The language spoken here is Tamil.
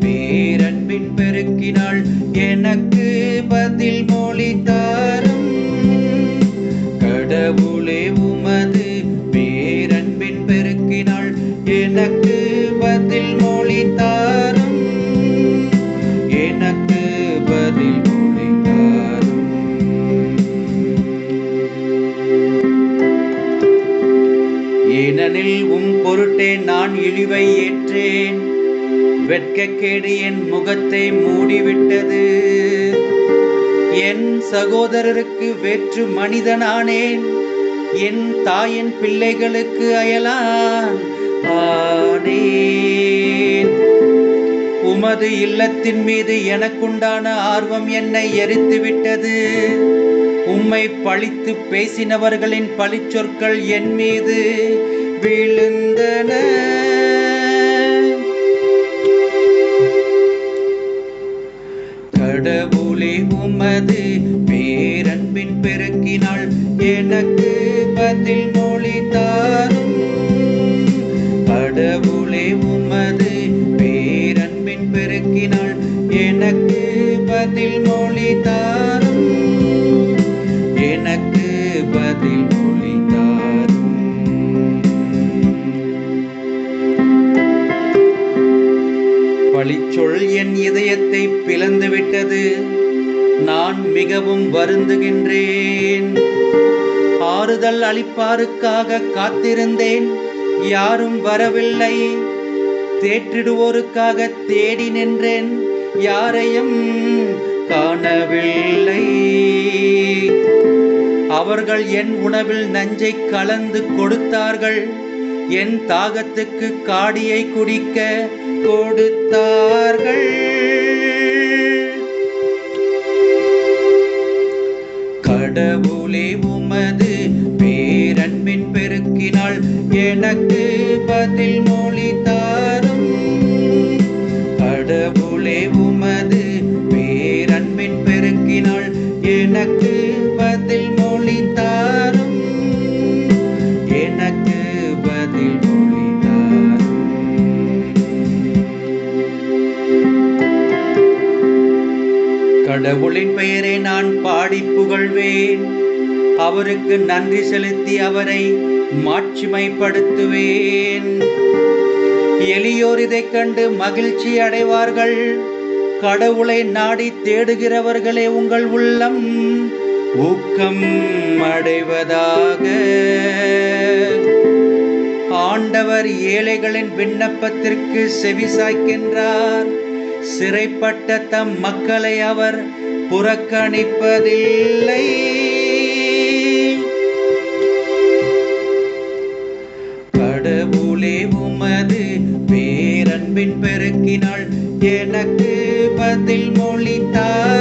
பேரன்பின் பெருக்கினாள் எனக்கு பதில் மொழி தாரும். கடவுளே எனக்கு பதில் ஏனெனில் உம் பொருட்டே நான் இழிவை ஏற்றேன். வெட்கக்கேடு என் முகத்தை மூடிவிட்டது. என் சகோதரருக்கு வேற்று மனிதனானேன். என் தாயின் பிள்ளைகளுக்கு அயலான். ஆனேன். உமது இல்லத்தின் மீது எனக்குண்டான ஆர்வம் என்னை எரித்துவிட்டது. உம்மை பழித்து பேசினவர்களின் பழிச்சொற்கள் என் மீது விழுந்தன. கடவுளே உமது பேரன்பின் பெருக்கினால் எனக்கு பதில் எனக்கு பதில் மொழி தாரும். எனக்கு பதில் மொழி தாரும். பழிச்சொல் என் இதயத்தை பிளந்து விட்டது. நான் மிகவும் வருந்துகின்றேன். ஆறுதல் அளிப்பாருக்காக காத்திருந்தேன். யாரும் வரவில்லை. தேற்றிடுவோருக்காக தேடி நின்றேன். யாரையும் காணவில்லை. அவர்கள் என் உணவில் நஞ்சை கலந்து கொடுத்தார்கள். என் தாகத்துக்கு காடியை குடிக்க கொடுத்தார்கள். கடவுளே உமது பேரன்பின் பெருக்கினால் எனக்கு பதில் மொழி கடவுளின் பெயரை நான் பாடி புகழ்வேன். அவருக்கு நன்றி செலுத்தி அவரை மாட்சிமைப்படுத்துவேன். எளியோர் இதைக் கண்டு மகிழ்ச்சி அடைவார்கள். கடவுளை நாடி தேடுகிறவர்களே உங்கள் உள்ளம். ஊக்கம் அடைவதாக. ஆண்டவர் ஏழைகளின் விண்ணப்பத்திற்கு செவிசாய்க்கின்றார். சிறைப்பட்ட தம் மக்களை அவர் புறக்கணிப்பதில்லை. கடவுளே உமது பேரன்பின் பெருக்கினாள் எனக்கு பதில் மொழித்தார்.